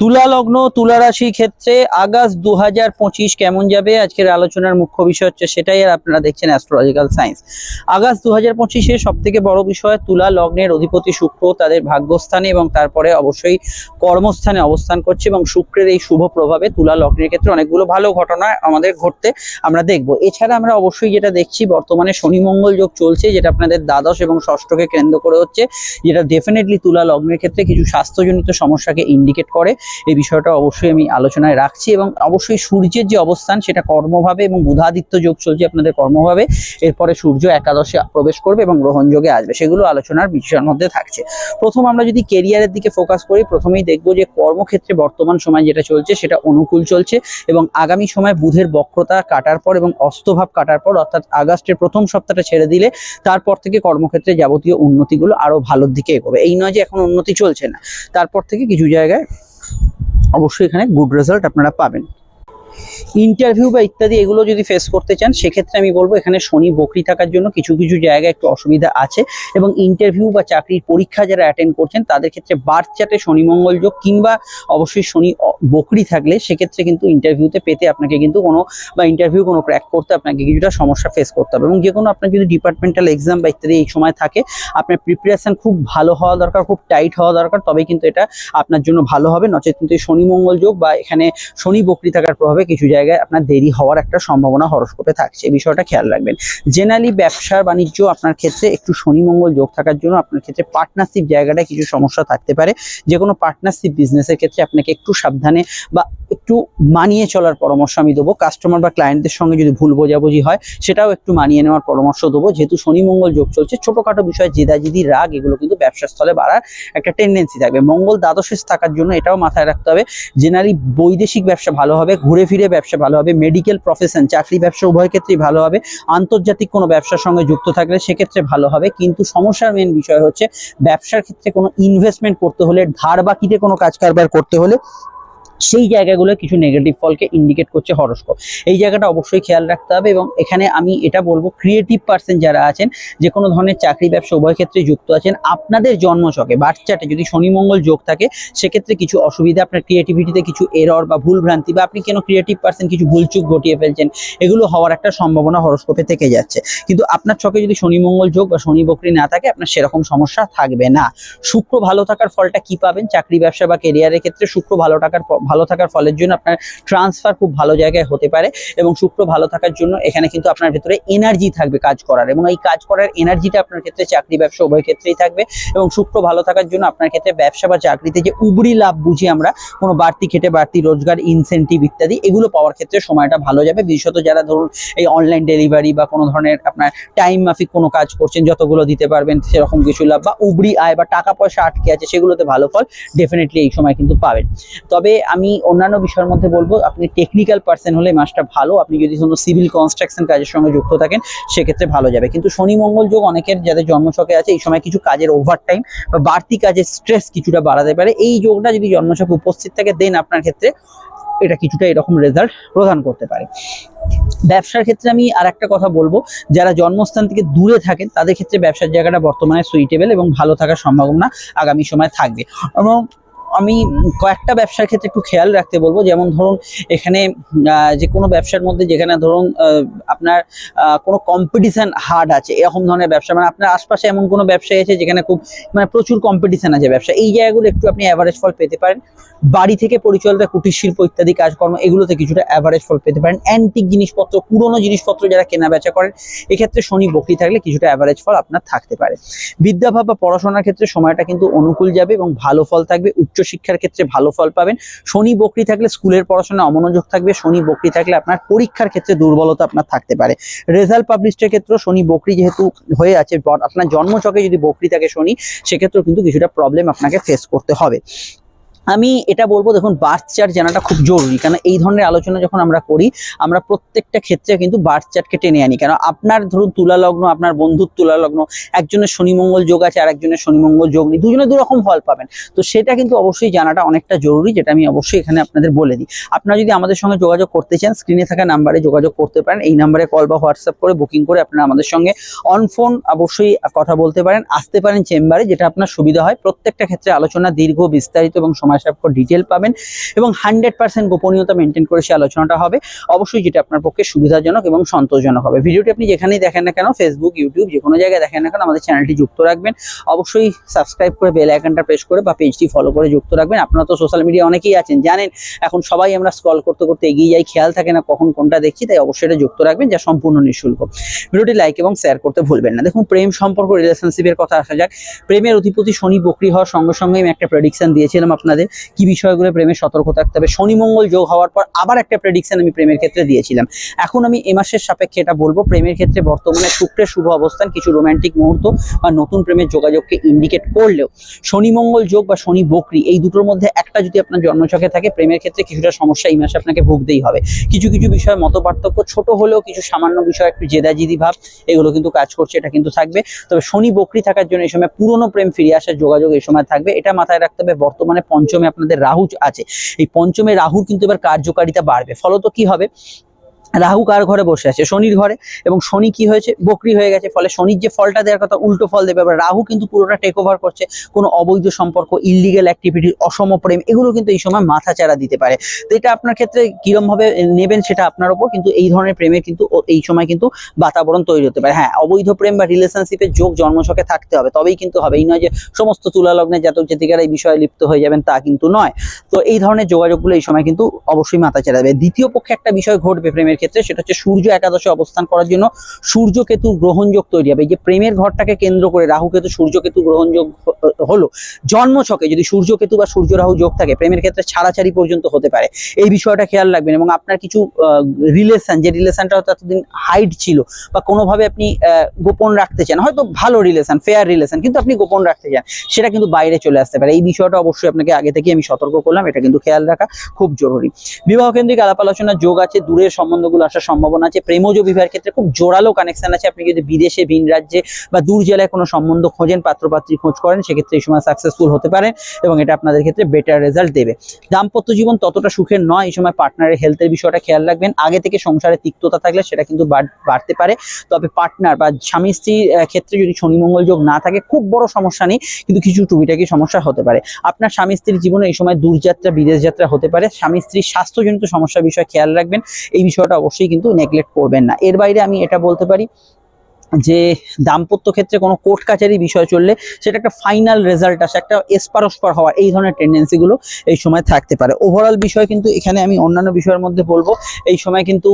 তুলা লগ্ন, তুলা রাশির ক্ষেত্রে আগস্ট দু হাজার পঁচিশ কেমন যাবে? আজকের আলোচনার মুখ্য বিষয় হচ্ছে সেটাই, আর আপনারা দেখছেন অ্যাস্ট্রোলজিক্যাল সায়েন্স আগস্ট দু হাজার পঁচিশে সব থেকে বড় বিষয়, তুলা লগ্নের অধিপতি শুক্র তাদের ভাগ্যস্থানে এবং তারপরে অবশ্যই কর্মস্থানে অবস্থান করছে এবং শুক্রের এই শুভ প্রভাবে তুলা লগ্নের ক্ষেত্রে অনেকগুলো ভালো ঘটনা আমাদের ঘটতে আমরা দেখব। এছাড়া আমরা অবশ্যই যেটা দেখছি, বর্তমানে শনি মঙ্গল যোগ চলছে, যেটা আপনাদের দ্বাদশ এবং ষষ্ঠকে কেন্দ্র করে হচ্ছে, যেটা ডেফিনেটলি তুলা লগ্নের ক্ষেত্রে কিছু স্বাস্থ্যজনিত সমস্যাকে ইন্ডিকেট করে। এই বিষয়টা অবশ্যই আমি আলোচনায় রাখছি এবং অবশ্যই সূর্যের যে অবস্থান সেটা কর্মভাবে এবং বুধাদিত্য যোগ চলছে আপনাদের কর্মভাবে। এরপরে সূর্য একাদশে প্রবেশ করবে এবং গ্রহণ যোগে আসবে। সেগুলো আলোচনার বিষয়ের মধ্যে থাকছে। প্রথম আমরা যদি কেরিয়ারের দিকে ফোকাস করি, প্রথমেই দেখব যে কর্মক্ষেত্রে বর্তমান সময় যেটা চলছে সেটা অনুকূল চলছে এবং আগামী সময় বুধের বক্রতা কাটার পর এবং অস্তভাব কাটার পর, অর্থাৎ আগস্টের প্রথম সপ্তাহটা ছেড়ে দিলে তারপর থেকে কর্মক্ষেত্রে যাবতীয় উন্নতিগুলো আরও ভালোর দিকে এগোবে। এই নয় যে এখন উন্নতি চলছে না, তারপর থেকে কিছু জায়গায় অবশ্যই এখানে গুড রেজাল্ট আপনারা পাবেন। ইন্টারভিউ বা ইত্যাদি এগুলো যদি ফেস করতে চান, সেক্ষেত্রে আমি বলব এখানে শনি বকরি থাকার জন্য কিছু কিছু জায়গায় একটু অসুবিধা আছে এবং ইন্টারভিউ বা চাকরির পরীক্ষা যারা অ্যাটেন্ড করছেন, তাদের ক্ষেত্রে বার্থ চার্টে শনি মঙ্গল যোগ কিংবা অবশ্যই শনি বকরি থাকলে সেক্ষেত্রে কিন্তু ইন্টারভিউতে পেতে আপনাকে কিন্তু কোনো বা ইন্টারভিউ কোনো ক্র্যাক করতে আপনাকে কিছুটা সমস্যা ফেস করতে হবে এবং যে কোনো আপনার যদি ডিপার্টমেন্টাল এক্সাম বা ইত্যাদি এই সময় থাকে, আপনার প্রিপারেশন খুব ভালো হওয়া দরকার, খুব টাইট হওয়া দরকার তবে কিন্তু এটা আপনার জন্য ভালো হবে। নচেত কিন্তু শনি মঙ্গল যোগ বা এখানে শনি বকরি থাকার প্রভাবে কিছু জায়গায় আপনার দেরি হওয়ার একটা সম্ভাবনা হরস্কোপে থাকছে। এই বিষয়টা খেয়াল রাখবেন। জেনারেলি ব্যবসার বাণিজ্য আপনার ক্ষেত্রে একটু শনি মঙ্গল যোগ থাকার জন্য আপনার ক্ষেত্রে পার্টনারশিপ জায়গাটায় কিছু সমস্যা থাকতে পারে। যে কোনো পার্টনারশিপ বিজনেসের ক্ষেত্রে আপনাকে একটু সাবধানে বা একটু মানিয়ে চলার পরামর্শ আমি দেবো। কাস্টমার বা ক্লায়েন্টদের সঙ্গে যদি ভুল বোঝাবুঝি হয়, সেটাও একটু মানিয়ে নেওয়ার পরামর্শ দেবো। যেহেতু শনি মঙ্গল যোগ চলছে, ছোটোখাটো বিষয়, জেদাজিদি, রাগ, এগুলো কিন্তু ব্যবসার স্থলে বাড়ার একটা টেন্ডেন্সি থাকবে। মঙ্গল দ্বাদশে থাকার জন্য এটাও মাথায় রাখতে হবে জেনারেলি বৈদেশিক ব্যবসা ভালো হবে, ঘুরে ফিরে ব্যবসা ভালো হবে মেডিকেল প্রফেশন চাকরি ব্যবসা উভয় ক্ষেত্রেই ভালো হবে, আন্তর্জাতিক কোনো ব্যবসার সঙ্গে যুক্ত থাকলে সেক্ষেত্রে ভালো হবে। কিন্তু সমস্যার মেন বিষয় হচ্ছে, ব্যবসার ক্ষেত্রে কোনো ইনভেস্টমেন্ট করতে হলে, ধার বাকিতে কোনো কাজ কারবার করতে হলে সেই জায়গাগুলো কিছু নেগেটিভ ফলকে ইন্ডিকেট করছে হরস্কোপ এই জায়গাটা অবশ্যই খেয়াল রাখতে হবে এবং এখানে আমি এটা বলব ক্রিয়েটিভ পার্সন যারা আছেন, যে কোনো ধরনের চাকরি ব্যবসা উভয় ক্ষেত্রে যুক্ত আছেন, আপনাদের জন্মছকে বাচ্চাটে যদি শনি মঙ্গল যোগ থাকে, সেক্ষেত্রে কিছু অসুবিধা, আপনার ক্রিয়েটিভিটিতে কিছু এরর বা ভুল ভ্রান্তি বা আপনি কেন ক্রিয়েটিভ পার্সন কিছু ভুলচুক ঘটিয়ে ফেলছেন, এগুলো হওয়ার একটা সম্ভাবনা হরস্কোপে থেকে যাচ্ছে। কিন্তু আপনার ছকে যদি শনি মঙ্গল যোগ বা শনি বকরি না থাকে, আপনার সেরকম সমস্যা থাকবে না। শুক্র ভালো থাকার ফলটা কি পাবেন? চাকরি ব্যবসা বা কেরিয়ারের ক্ষেত্রে শুক্র ভালো থাকার ভালো থাকার ফলের জন্য আপনার ট্রান্সফার খুব ভালো জায়গায় হতে পারে এবং শুক্র ভালো থাকার জন্য এখানে কিন্তু আপনার ভেতরে এনার্জি থাকবে কাজ করার এবং এই কাজ করার এনার্জিটা আপনার ক্ষেত্রে চাকরি ব্যবসা উভয় ক্ষেত্রেই থাকবে এবং শুক্র ভালো থাকার জন্য আপনার ক্ষেত্রে ব্যবসা বা চাকরিতে যে উবরি লাভ বুঝি আমরা, কোনো বাড়তি খেটে বাড়তি রোজগার ইনসেন্টিভ ইত্যাদি, এগুলো পাওয়ার ক্ষেত্রে সময়টা ভালো যাবে। বিশেষত যারা ধরুন এই অনলাইন ডেলিভারি বা কোনো ধরনের আপনার টাইম মাফিক কোনো কাজ করছেন, যতগুলো দিতে পারবেন সেরকম কিছু লাভ বা উবরি আয় বা টাকা পয়সা আটকে আছে, সেগুলোতে ভালো ফল ডেফিনেটলি এই সময় কিন্তু পাবেন। তবে আমি অন্যান্য বিষয়ের মধ্যে বলব, আপনি টেকনিক্যাল পার্সন হলে মাসটা ভালো। আপনি যদি কোনো সিভিল কনস্ট্রাকশন কাজের সঙ্গে যুক্ত থাকেন, সেক্ষেত্রে ভালো যাবে। কিন্তু শনি মঙ্গল যোগ অনেকের যাদের জন্মছকে আছে, এই সময় কিছু কাজের ওভার টাইম বা বাড়তি কাজের স্ট্রেস কিছুটা বাড়াতে পারে। এই যোগটা যদি জন্মছকে উপস্থিত থাকে দেন আপনার ক্ষেত্রে এটা কিছুটা এরকম রেজাল্ট প্রদান করতে পারে। ব্যবসার ক্ষেত্রে আমি আর একটা কথা বলব, যারা জন্মস্থান থেকে দূরে থাকেন, তাদের ক্ষেত্রে ব্যবসার জায়গাটা বর্তমানে সুইটেবল এবং ভালো থাকার সম্ভাবনা আগামী সময় থাকবে। এবং আমি কয়েকটা ব্যবসার ক্ষেত্রে একটু খেয়াল রাখতে বলব। যেমন ধরুন, এখানে যে কোনো ব্যবসার মধ্যে যেখানে ধরুন আপনার কোনো কম্পিটিশন হার্ড আছে, এরকম ধরনের ব্যবসা। মানে আপনার আশপাশে এমন কোনো ব্যবসায়ী আছে যেখানে খুব মানে প্রচুর কম্পিটিশন আছে ব্যবসা। এই জায়গাগুলো একটু আপনি অ্যাভারেজ ফল পেতে পারেন। বাড়ি থেকে পরিচালিত কুটির শিল্প ইত্যাদি কাজকর্ম, এগুলোতে কিছুটা অ্যাভারেজ ফল পেতে পারেন। অ্যান্টিক জিনিসপত্র, পুরনো জিনিসপত্র যারা কেনা বেচা করেন, এক্ষেত্রে শনি বকরি থাকলে কিছুটা অ্যাভারেজ ফল আপনার থাকতে পারে। বিদ্যাভাব বা পড়াশোনার ক্ষেত্রে সময়টা কিন্তু অনুকূল যাবে এবং ভালো ফল থাকবে উচ্চশিক্ষার ক্ষেত্রে ভালো ফল পাবেন। শনি বকরি থাকলে স্কুলের পড়াশোনা অমনোযোগ থাকবে, শনি বকরি থাকলে আপনার পরীক্ষার ক্ষেত্রে দুর্বলতা আপনার থাকতে পারে। রেজাল্ট পাবলিশের ক্ষেত্রেও শনি বকরি যেহেতু হয়ে আছে, আপনার জন্মচকে যদি বকরি থাকে শনি, সেক্ষেত্রেও কিন্তু কিছুটা প্রবলেম আপনাকে ফেস করতে হবে। আমি এটা বলব, দেখুন বার্থ চার্ট জানাটা খুব জরুরি। কারণ এই ধরনের আলোচনা যখন আমরা করি, আমরা প্রত্যেকটা ক্ষেত্রে কিন্তু বার্থ চার্টকে টেনে আনি। কেন, আপনার ধরুন তুলা লগ্ন আপনার বন্ধুর তুলা লগ্ন একজনের শনি মঙ্গল যোগ আছে আর একজনের শনিমঙ্গল যোগ নেই, দুজনে দুরকম ফল পাবেন। তো সেটা কিন্তু অবশ্যই জানাটা অনেকটা জরুরি, যেটা আমি অবশ্যই এখানে আপনাদের বলে দিই। আপনারা যদি আমাদের সঙ্গে যোগাযোগ করতে চান স্ক্রিনে থাকা নাম্বারে যোগাযোগ করতে পারেন। এই নাম্বারে কল বা হোয়াটসঅ্যাপ করে বুকিং করে আপনারা আমাদের সঙ্গে অন ফোন অবশ্যই কথা বলতে পারেন। আসতে পারেন চেম্বারে যেটা আপনার সুবিধা হয়। প্রত্যেকটা ক্ষেত্রে আলোচনা দীর্ঘ, বিস্তারিত এবং সময় মাসে আপনার ডিটেল পাবেন এবং হান্ড্রেড পার্সেন্ট গোপনীয়তা মেনটেন করে সে আলোচনাটা হবে। অবশ্যই যেটা আপনার পক্ষে সুবিধাজনক এবং সন্তোষজনক হবে। ভিডিওটি আপনি যেখানেই দেখেন না কেন ফেসবুক ইউটিউব যে কোনো জায়গায় দেখেন না কেন, আমাদের চ্যানেলটি যুক্ত রাখবেন। অবশ্যই সাবস্ক্রাইব করে বেল আইকনটা প্রেস করে বা পেজটি ফলো করে যুক্ত রাখবেন। আপনারা তো সোশ্যাল মিডিয়া অনেকেই আছেন, জানেন, এখন সবাই আমরা স্ক্রল করতে করতে এগিয়ে যাই, খেয়াল থাকে না কখন কোনটা দেখছি, তাই অবশ্যই এটা যুক্ত রাখবেন যা সম্পূর্ণ নিঃশুল্ক। ভিডিওটি লাইক এবং শেয়ার করতে ভুলবেন না। দেখুন, প্রেম সম্পর্ক রিলেশনশিপের কথা আসা যাক। প্রেমের অধিপতি শনি বকরি হওয়ার সঙ্গে সঙ্গে আমি একটা প্রেডিকশন দিয়েছিলাম আপনাদের। কি বিষয়গুলো প্রেমে সতর্ক থাকতে হবে? শনি মঙ্গল যোগ হওয়ার পর আবার একটা প্রেডিকশন আমি প্রেমের ক্ষেত্রে দিয়েছিলাম। এখন আমি এ মাসের সাপেক্ষে এটা বলব, প্রেমের ক্ষেত্রে বর্তমানে শুক্রের শুভ অবস্থান, কিছু রোমান্টিক মুহূর্ত বা নতুন প্রেমের যোগাযোগকে ইন্ডিকেট করলেও শনি মঙ্গল যোগ বা শনি বকরি এই দুটোর মধ্যে একটা যদি আপনার জন্মছকে থাকে, প্রেমের ক্ষেত্রে কিছুটা সমস্যা এই মাসে আপনাকে ভুগতেই হবে। কিছু কিছু বিষয়ে মত পার্থক্য ছোট হলেও কিছু সামান্য বিষয় একটু জেদাজিদি ভাব, এগুলো কিন্তু কাজ করছে, এটা কিন্তু থাকবে। তবে শনি বকরি থাকার জন্য এই সময় পুরনো প্রেম ফিরে আসার যোগাযোগ এই সময় থাকবে। এটা মাথায় রাখতে হবে, বর্তমানে পঞ্চমে আপনাদের রাহু আছে। এই পঞ্চমে রাহুর কিন্তু এবার কার্যকারিতা বাড়বে। ফলত কি হবে? রাহু কার ঘরে বসে আছে? শনির ঘরে। এবং শনি কি হয়েছে? বকরি হয়ে গেছে। ফলে শনির যে ফলটা দেওয়ার কথা, উল্টো ফল দেবে। এবার রাহু কিন্তু পুরোটা টেক ওভার করছে। কোনো অবৈধ সম্পর্ক ইলিগেল অ্যাক্টিভিটি অসম প্রেম, এগুলো কিন্তু এই সময় মাথা চারা দিতে পারে। তো এটা আপনার ক্ষেত্রে কিরম ভাবে নেবেন সেটা আপনার ওপর, কিন্তু এই ধরনের প্রেমের কিন্তু এই সময় কিন্তু বাতাবরণ তৈরি হতে পারে। হ্যাঁ অবৈধ প্রেম বা রিলেশনশিপের যোগ জন্মছকে থাকতে হবে। তবেই কিন্তু হবে। এই নয় যে সমস্ত তুলা লগ্নের জাতক জাতিকারা এই বিষয়ে লিপ্ত হয়ে যাবেন, তা কিন্তু নয়। তো এই ধরনের যোগাযোগগুলো এই সময় কিন্তু অবশ্যই মাথা চেরা দেবে দ্বিতীয় পক্ষে একটা বিষয় ঘটবে প্রেমের সেটা হচ্ছে সূর্য একাদশে অবস্থান করার জন্য সূর্য কেতু গ্রহণযোগ তৈরি হবে। যে প্রেমের ঘরটাকে কেন্দ্র করে রাহু কেতু সূর্য কেতু গ্রহণযোগ হলো জন্মছকে যদি সূর্য কেতু বা সূর্য রাহু যোগ থাকে, প্রেমের ক্ষেত্রে ছাড়াছাড়ি পর্যন্ত হতে পারে। এই বিষয়টা খেয়াল রাখবেন এবং আপনার কিছু রিলেশন যে রিলেশনটা হয়তো এতদিন হাইড ছিল বা কোনোভাবে আপনি গোপন রাখতে চান, হয়তো ভালো রিলেশন ফেয়ার রিলেশন কিন্তু আপনি গোপন রাখতে চান, সেটা কিন্তু বাইরে চলে আসতে পারে। এই বিষয়টা অবশ্যই আপনাকে আগে থেকে আমি সতর্ক করলাম, এটা কিন্তু খেয়াল রাখা খুব জরুরি। বিবাহ কেন্দ্রিক আলাপ আলোচনা যোগ আছে, দূরের সম্বন্ধগুলো আসার সম্ভাবনা আছে। প্রেমজ বিবাহের ক্ষেত্রে খুব জোরালো কানেকশন আছে। আপনি যদি বিদেশে, ভিন রাজ্যে বা দূর জেলায় কোনো সম্বন্ধ খোঁজেন, পাত্রপাত্রী খোঁজ করেন, সেক্ষেত্রে এই সময় সাকসেসফুল হতে পারেন এবং এটা আপনাদের ক্ষেত্রে বেটার রেজাল্ট দেবে। দাম্পত্য জীবন ততটা সুখের নয়, এই সময় পার্টনারের হেলথের বিষয়টা খেয়াল রাখবেন। আগে থেকে সংসারে তিক্ততা থাকলে সেটা কিন্তু বাড়- বাড়তে পারে। তবে পার্টনার বা স্বামী স্ত্রীর ক্ষেত্রে যদি শনি মঙ্গল যোগ না থাকে, খুব বড় সমস্যা নেই, কিন্তু কিছু টুকিটাকি সমস্যা হতে পারে। আপনার স্বামী স্ত্রীর জীবনে এই সময় দূরযাত্রা, বিদেশ যাত্রা হতে পারে। স্বামী স্ত্রীর স্বাস্থ্যজনিত সমস্যার বিষয়ে খেয়াল রাখবেন। এই বিষয়টা অবশ্যই কিন্তু নেগলেক্ট করবেন না। এর বাইরে আমি এটা বলতে পারি যে দাম্পত্য ক্ষেত্রে কোনো কোর্ট কাচারি বিষয় চললে সেটা একটা ফাইনাল রেজাল্ট আসে, একটা এসপার ওসপার হওয়ার, এই ধরনের টেন্ডেন্সিগুলো এই সময় থাকতে পারে। ওভারঅল বিষয় কিন্তু এখানে আমি অন্যান্য বিষয়ের মধ্যে বলব, এই সময় কিন্তু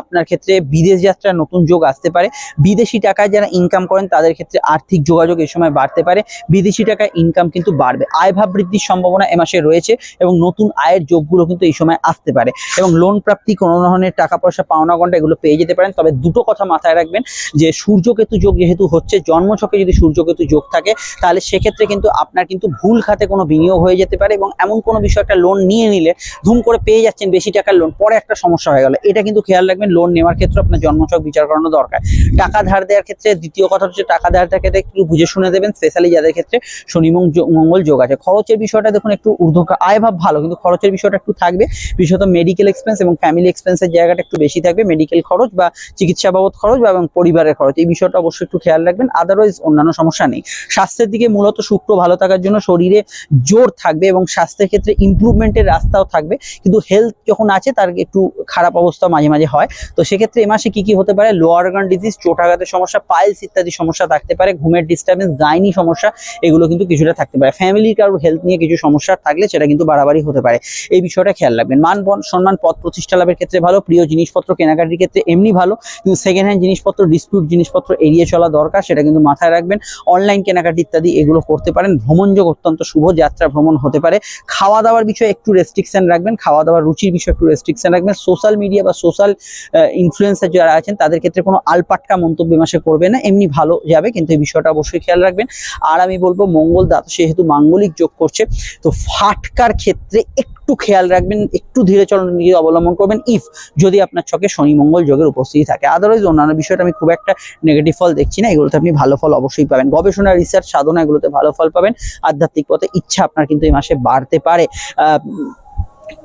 আপনার ক্ষেত্রে বিদেশ যাত্রার নতুন যোগ আসতে পারে। বিদেশি টাকায় যারা ইনকাম করেন, তাদের ক্ষেত্রে আর্থিক যোগাযোগ এই সময় বাড়তে পারে। বিদেশি টাকায় ইনকাম কিন্তু বাড়বে। আয় ভাব বৃদ্ধির সম্ভাবনা এ মাসে রয়েছে এবং নতুন আয়ের যোগগুলো কিন্তু এই সময় আসতে পারে। এবং লোন প্রাপ্তি কোনো ধরনের টাকা পয়সা পাওনা গন্ডা এগুলো পেয়ে যেতে পারেন। তবে দুটো কথা মাথায় রাখবেন, যে সূর্যকেতু যোগ যেহেতু হচ্ছে, জন্মছকে যদি সূর্যকেতু যোগ থাকে, তাহলে সেক্ষেত্রে কিন্তু আপনার কিন্তু ভুল খাতে কোনো বিনিয়োগ হয়ে যেতে পারে এবং এমন কোনো বিষয় একটা লোন নিয়ে নিলে ধুম করে পেয়ে যাচ্ছেন বেশি টাকার লোন পরে একটা সমস্যা হয়ে গেল। এটা কিন্তু খেয়াল রাখবেন লোন নেওয়ার ক্ষেত্রে আপনার জন্মছক বিচার করানো দরকার। টাকা ধার দেওয়ার ক্ষেত্রে দ্বিতীয় কথা হচ্ছে, টাকা ধার দেওয়ার ক্ষেত্রে একটু বুঝে শুনে দেবেন স্পেশালি যাদের ক্ষেত্রে শনি মঙ্গল যোগ আছে। খরচের বিষয়টা দেখুন একটু ঊর্ধ্ব আয় ভাব ভালো, কিন্তু খরচের বিষয়টা একটু থাকবে। বিশেষত মেডিকেল এক্সপেন্স এবং ফ্যামিলি এক্সপেন্সের জায়গাটা একটু বেশি থাকবে। মেডিকেল খরচ বা চিকিৎসা বাবদ খরচ বা এবং পরিবারের খরচ এই বিষয়টা অবশ্যই একটু খেয়াল রাখবেন আদারওয়াইজ অন্যান্য সমস্যা নেই। স্বাস্থ্যের দিকে মূলত শুক্র ভালো থাকার জন্য শরীরে জোর থাকবে এবং স্বাস্থ্যের ক্ষেত্রে ইমপ্রুভমেন্টের রাস্তাও থাকবে। কিন্তু হেলথ যখন আছে, তার একটু খারাপ অবস্থা মাঝে মাঝে হয়। তো সেক্ষেত্রে এ মাসে কি কি হতে পারে? লোয়ার অর্গান ডিজিজ চোটাঘাতের সমস্যা পাইলস ইত্যাদি সমস্যা থাকতে পারে। ঘুমের ডিস্টারবেন্স গাইনি সমস্যা, এগুলো কিন্তু কিছুটা থাকতে পারে। ফ্যামিলির কারোর হেলথ নিয়ে কিছু সমস্যা থাকলে সেটা কিন্তু বাড়াবাড়ি হতে পারে। এই বিষয়টা খেয়াল রাখবেন। মান সম্মান, পথ প্রতিষ্ঠা লাভের ক্ষেত্রে ভালো। প্রিয় জিনিসপত্র কেনাকাটির ক্ষেত্রে এমনি ভালো। কিন্তু সেকেন্ড হ্যান্ড জিনিসপত্র ডিসপিউট জিনিসপত্র এড়িয়ে চলা দরকার, সেটা কিন্তু মাথায় রাখবেন। অনলাইন কেনাকাটি ইত্যাদি এগুলো করতে পারেন। ভ্রমণযোগ অত্যন্ত শুভ, যাত্রা, ভ্রমণ হতে পারে। খাওয়া দাওয়ার বিষয়ে একটু রেস্ট্রিকশন রাখবেন। খাওয়া দাওয়ার রুচির বিষয়ে একটু রেস্ট্রিকশন রাখবেন। সোশ্যাল মিডিয়া বা সোশ্যাল ইনফ্লুয়েন্সার যারা আছেন, তাদের ক্ষেত্রে কোনো আলপাটকা মন্তব্য মাসে করবে না। এমনি ভালো যাবে, কিন্তু এই বিষয়টা অবশ্যই খেয়াল রাখবেন। আর আমি বলব, মঙ্গল দাতা যেহেতু মাঙ্গলিক যোগ করছে, তো ফাটকার ক্ষেত্রে একটু খেয়াল রাখবেন, একটু ধীরে চলন নিজে অবলম্বন করবেন ইফ যদি আপনার ছকে শনি, মঙ্গল, যোগের উপস্থিতি থাকে। আদারওয়াইজ অন্যান্য বিষয়টা আমি খুব একটা নেগেটিভ ফল দেখছি না, এগুলোতে আপনি ভালো ফল অবশ্যই পাবেন। গবেষণা রিসার্চ সাধনা এগুলোতে ভালো ফল পাবেন। আধ্যাত্মিক পথে ইচ্ছা আপনার কিন্তু এই মাসে বাড়তে পারে।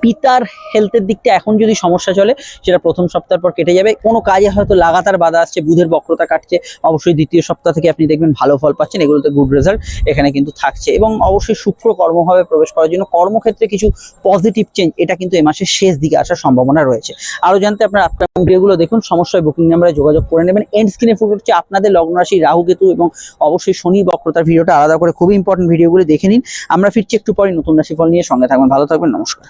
পিতার হেলথের দিকটা এখন যদি সমস্যা চলে, সেটা প্রথম সপ্তাহ পর কেটে যাবে। কোনো কাজে হয়তো লাগাতার বাধা আসছে, বুধের বক্রতা কাটছে, অবশ্যই দ্বিতীয় সপ্তাহ থেকে আপনি দেখবেন ভালো ফল পাচ্ছেন, এগুলোতে গুড রেজাল্ট এখানে কিন্তু থাকছে। এবং অবশ্যই শুক্র কর্মভাবে প্রবেশ করার জন্য। কর্মক্ষেত্রে কিছু পজিটিভ চেঞ্জ এটা কিন্তু এ মাসের শেষ দিকে আসার সম্ভাবনা রয়েছে। আরও জানতে আপনার আপকামিং ভিডিওগুলো দেখুন, সমস্যায় বুকিং নাম্বারে যোগাযোগ করে নেবেন। এন্ড স্ক্রিনে ফুটে হচ্ছে আপনাদের লগ্ন রাশি রাহু, কেতু এবং অবশ্যই শনি বক্রতার ভিডিওটা আলাদা করে খুবই ইম্পর্টেন্ট ভিডিওগুলো দেখে নিন। আমরা ফিরছি একটু পরে নতুন রাশিফল নিয়ে সঙ্গে থাকবেন। ভালো থাকবেন, নমস্কার।